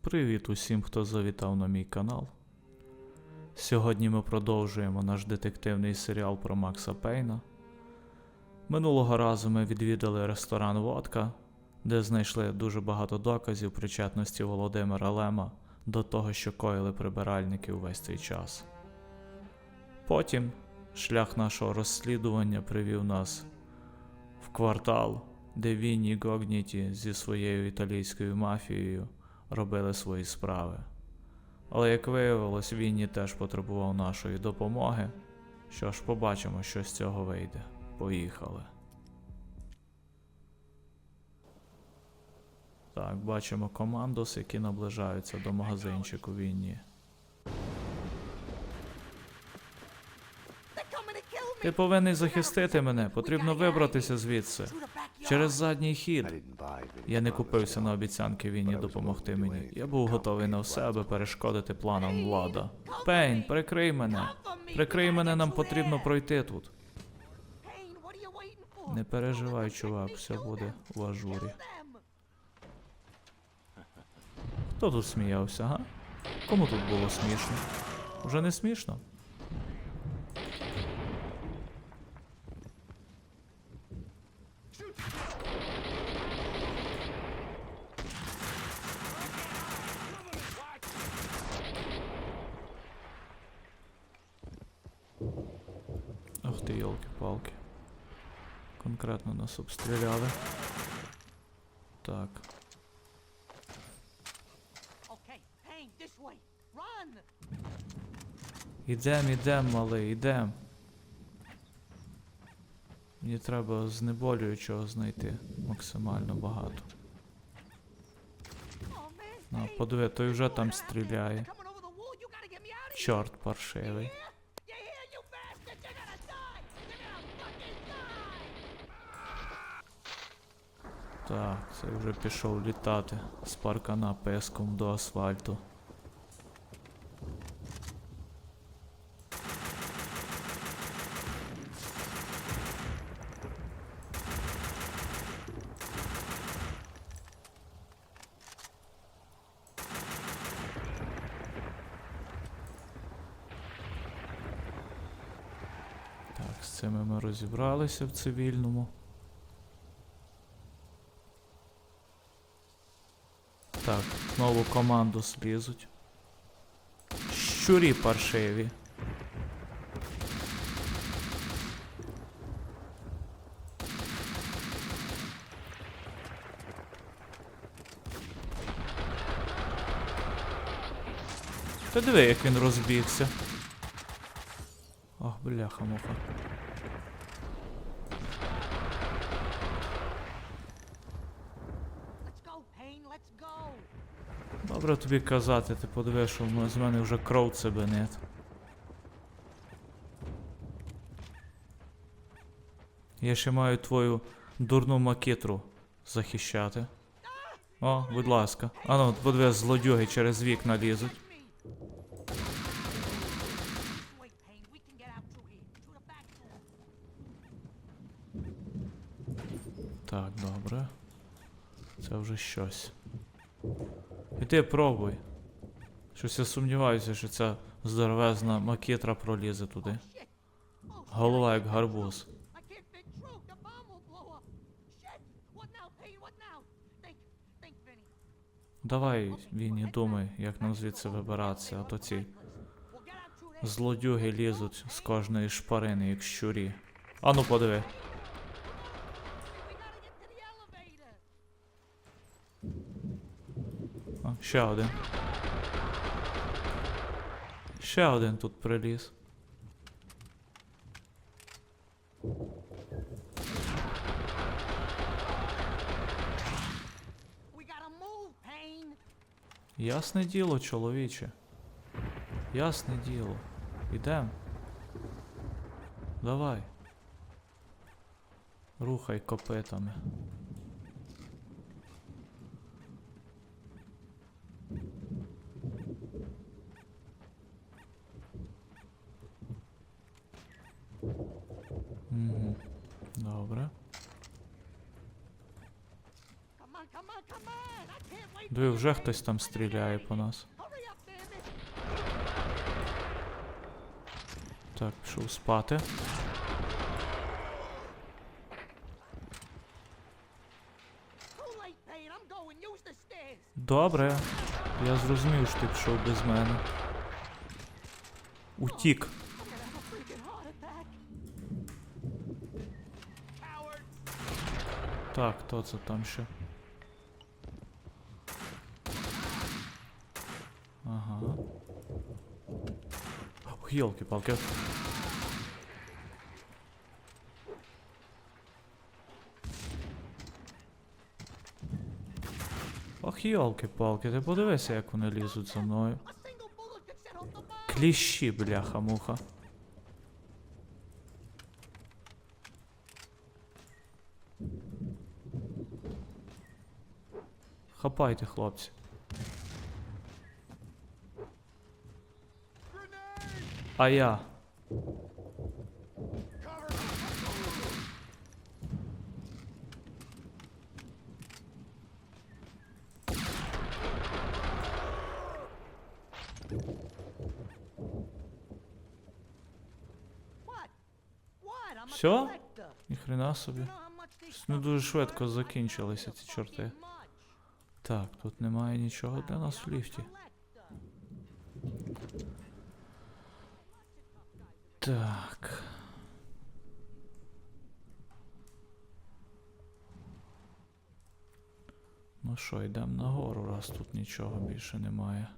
Привіт усім, хто завітав на мій канал. Сьогодні ми продовжуємо наш детективний серіал про Макса Пейна. Минулого разу ми відвідали ресторан Водка, де знайшли дуже багато доказів причетності Володимира Лема до того, що коїли прибиральники увесь цей час. Потім шлях нашого розслідування привів нас в квартал, де Вінні Гогніті зі своєю італійською мафією робили свої справи. Але як виявилось, Вінні теж потребував нашої допомоги. Що ж, побачимо, що з цього вийде. Поїхали. Так, бачимо командос, які наближаються до магазинчику Вінні. Ти повинен захистити мене, потрібно вибратися звідси. Через задній хід. Я не купився на обіцянки Вінні допомогти мені. Я був готовий на все, аби перешкодити планам влада. Пейн, прикрий мене. Прикрий мене, нам потрібно пройти тут. Не переживай, чувак, все буде в ажурі. Хто тут сміявся, га? Кому тут було смішно? Уже не смішно? Йолки-палки. Конкретно нас обстріляли. Так. Ідем, ідем, малий, ідем. Мені треба знеболюючого знайти максимально багато. На, подиви, той вже там стріляє. Coming over Так, це вже пішов літати з паркана песком до асфальту. Так, з цими ми розібралися в цивільному. Так, нову команду слізуть. Щурі паршиві. Та диви, як він розбігся. Ох, бляха-муха. Добре тобі казати, ти подивиш, що з мене вже кров цебенить. Я ще маю твою дурну макітру захищати. О, будь ласка. Ану, подивись, злодюги через вікна лізуть. Так, добре. Це вже щось. Іди пробуй. Щось я сумніваюся, що ця здоровезна макітра пролізе туди. Голова як гарбуз. Давай, Вінні, думай, як нам звідси вибиратися, а то ці злодюги лізуть з кожної шпарини, як щурі. Ану подиви. Ще один. Ще один тут приліз. Ясне діло, чоловіче. Ясне діло. Ідем. Давай. Рухай копитами. Вже хтось там стріляє по нас. Так, пішов спати. Добре. Я зрозумів, що ти пішов без мене. Утік. Так, хто це там ще? Ага. Ох, Йолки-палки. Ох, йолки-палки, ти подивися, як вони лізуть за мною. Кліщі, бляха-муха. Хапайте, хлопці. А я. Collector. Ніхрена собі. Не дуже швидко закінчилися ці чорти. Так, тут немає нічого для нас в ліфті. Так. Ну що, йдемо нагору, раз тут нічого більше немає.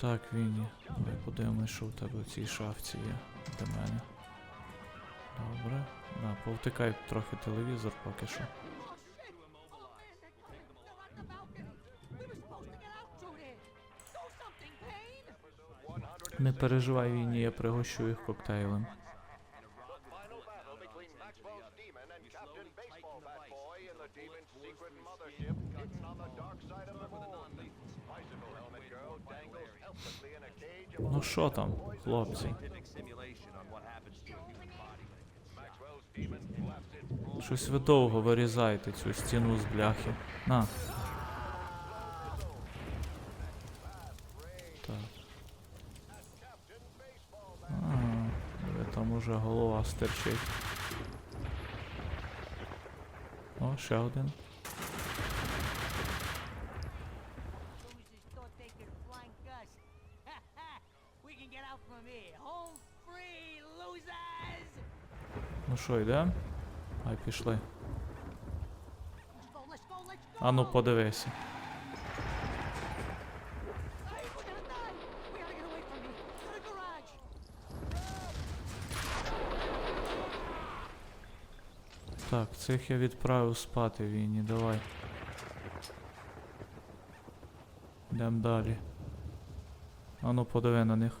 Так, Вінні, давай подивимось, що в тебе в цій шафці є для мене. Добре. Да, повтикай трохи телевізор поки що. Girl dangles helplessly in a cage of Ну що там, хлопці? Щось ви довго вирізаєте цю стіну з бляхи. На. Так. Ага, диви, там уже голова стерчить. О, ще один. Losers thought they could flank us. we can get out from here. Home free, losers! Ну що, йдемо? Ай, пішли. Ну подивися. Так, цих я відправив спати, Вінні, давай. Йдемо далі. А ну подиви на них.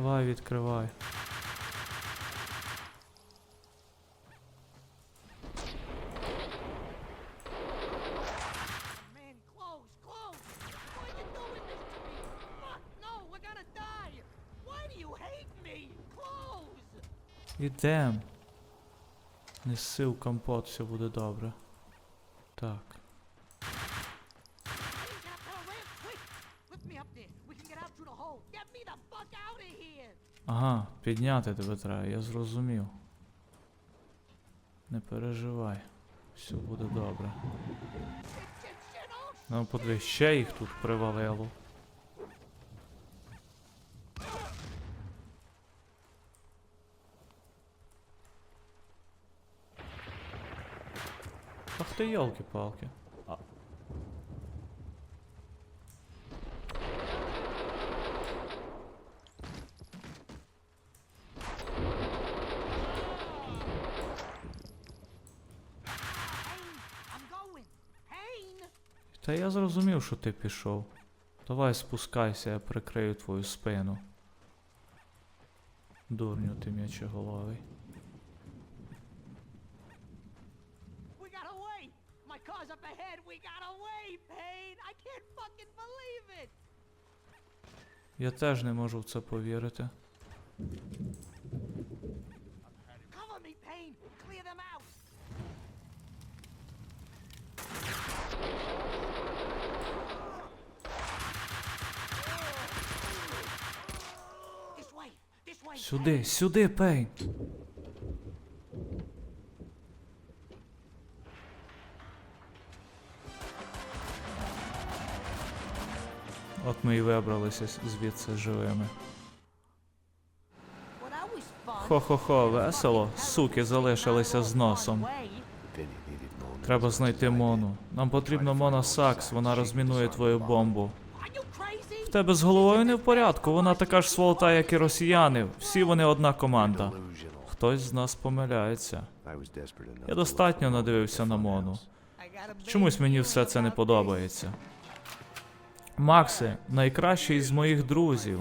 More of Ідем. Неси в компот, все буде добре. Так. Ага, підняти тебе треба, я зрозумів. Не переживай. Все буде добре. Shit! Ну подивись, ще їх тут привалило. Ти йолки-палки. Та я зрозумів, що ти пішов. Давай спускайся, я прикрию твою спину. Дурню ти м'ячеголовий. We Я теж не можу в це повірити. Сюди, сюди, Пейн! От ми і вибралися звідси живими. Хо-хо-хо, весело. Суки залишилися з носом. Треба знайти Мону. Нам потрібно Мона Сакс, вона розмінує твою бомбу. В тебе з головою не в порядку, вона така ж сволота, як і росіяни. Всі вони одна команда. Хтось з нас помиляється. Я достатньо надивився на Мону. Чомусь мені все це не подобається. Максе, найкращий з моїх друзів.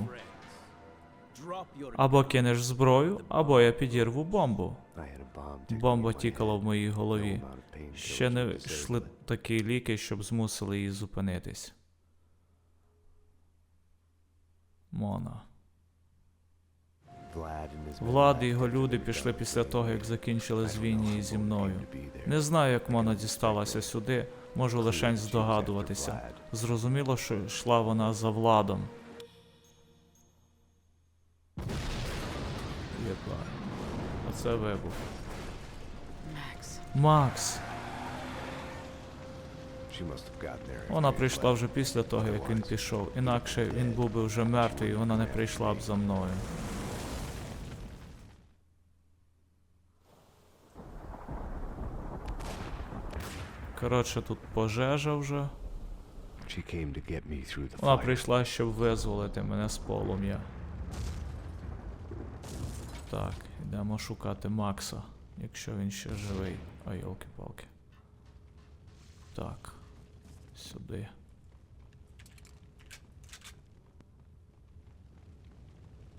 Або кинеш зброю, або я підірву бомбу. Бомба тікала в моїй голові. Ще не йшли такі ліки, щоб змусили її зупинитись. Мона. Влад і його люди пішли після того, як закінчили з війні зі мною. Не знаю, як Мона дісталася сюди, можу лише здогадуватися. Зрозуміло, що йшла вона за владом. Єба. А це вибух. Макс. Вона прийшла вже після того, як він пішов. Інакше він був би вже мертвий, і вона не прийшла б за мною. Коротше, тут пожежа вже. Вона прийшла, щоб визволити мене з полум'я. Так, йдемо шукати Макса, якщо він ще живий. Ой, йолки-палки. Так. Сюди.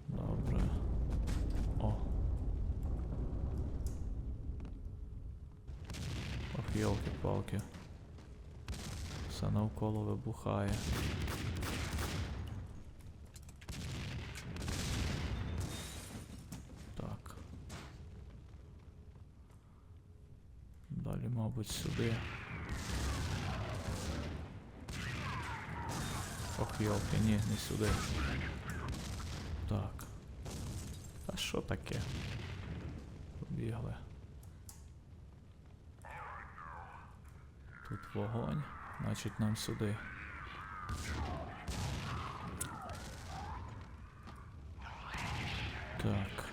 Добре. О. Ох, йолки-палки. Все навколо вибухає. Так. Далі, мабуть, сюди. Ох, йолки, ні, не сюди. Так. А що таке? Побігли. Тут вогонь, значить нам сюди. Так.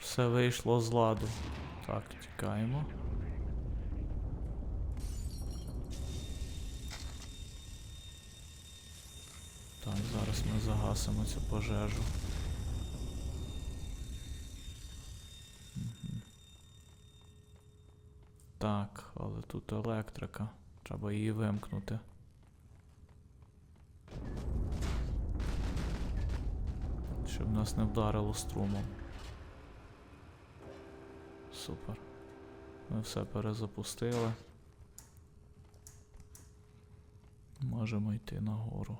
Все вийшло з ладу. Так, тікаємо. Так, зараз ми загасимо цю пожежу. Мгм. Так, але тут електрика. Треба її вимкнути. Щоб нас не вдарило струмом. Супер. Ми все перезапустили. Можемо йти нагору.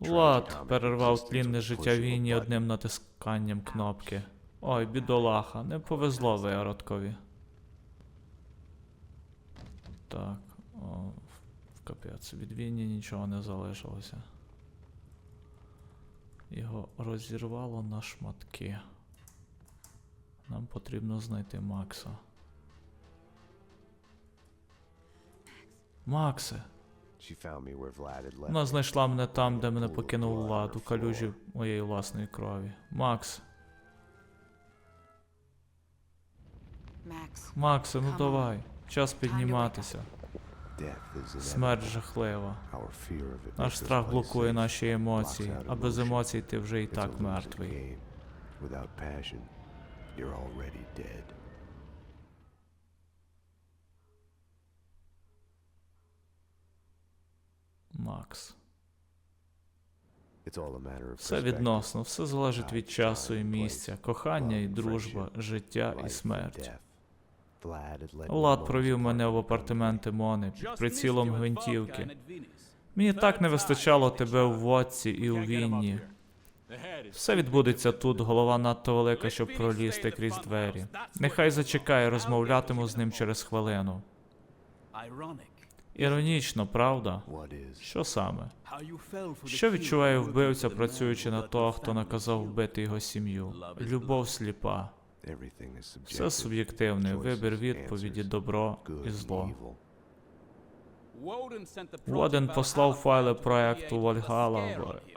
Влад перервав тлінне життя війні одним натисканням кнопки. Ой, бідолаха, не повезло виродкові. Так, о, в капець, від війні нічого не залишилося. Його розірвало на шматки. Нам потрібно знайти Макса. Максе! Вона знайшла мене там, де мене покинув Влад, у калюжі моєї власної крові. Макс, Max, Максе, ну давай. Час підніматися. Смерть жахлива. Наш страх блокує наші емоції, а без емоцій ти вже і так мертвий. Макс. Все відносно, все залежить від часу і місця, кохання і дружба, життя і смерть. Влад провів мене в апартаменти Мони під прицілом гвинтівки. гвинтівки. Мені так не вистачало тебе у водці і у вінні. Все відбудеться тут, голова надто велика, щоб пролізти крізь двері. Нехай зачекає, розмовлятиму з ним через хвилину. Іронічно, правда? Що саме? Що відчуває вбивця, працюючи на того, хто наказав вбити його сім'ю? Любов сліпа. Все суб'єктивне, вибір відповіді, добро і зло. Воден послав файли проекту Вальгала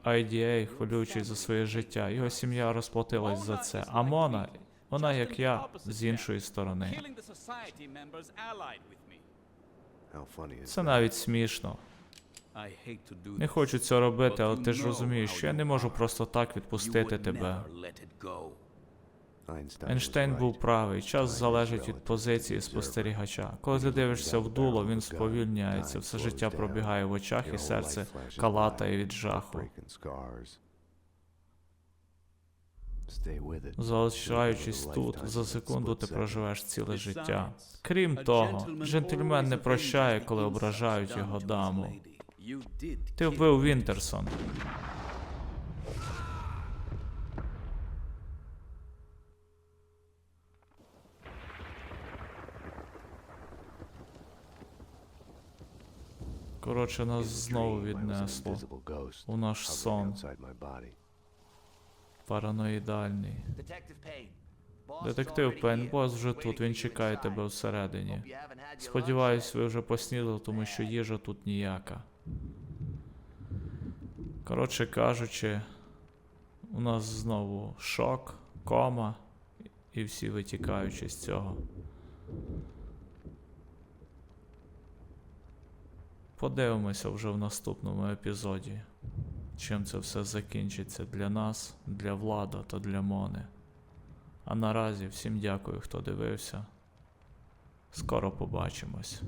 в IDA, хвилюючись за своє життя. Його сім'я розплатилась за це. А Мона, вона як я, з іншої сторони. Це навіть смішно. Не хочу цього робити, але ти ж розумієш, що я не можу просто так відпустити тебе. Ейнштейн був правий. Час залежить від позиції спостерігача. Коли ти дивишся в дуло, він сповільняється, все життя пробігає в очах, і серце калатає від жаху. Залишаючись тут, за секунду ти проживеш ціле життя. Крім того, джентльмен не прощає, коли ображають його даму. Ти вбив Вінтерсон. Коротше, нас знову віднесло у наш сон. Параноїдальний. Детектив here, бос вже тут, він чекає тебе всередині. Сподіваюсь, ви вже поснідали, тому що їжа тут ніяка. Коротше кажучи, у нас знову шок, кома, і всі витікаючи з цього. Подивимося вже в наступному епізоді, чим це все закінчиться для нас, для влада та для Мони. А наразі всім дякую, хто дивився. Скоро побачимось.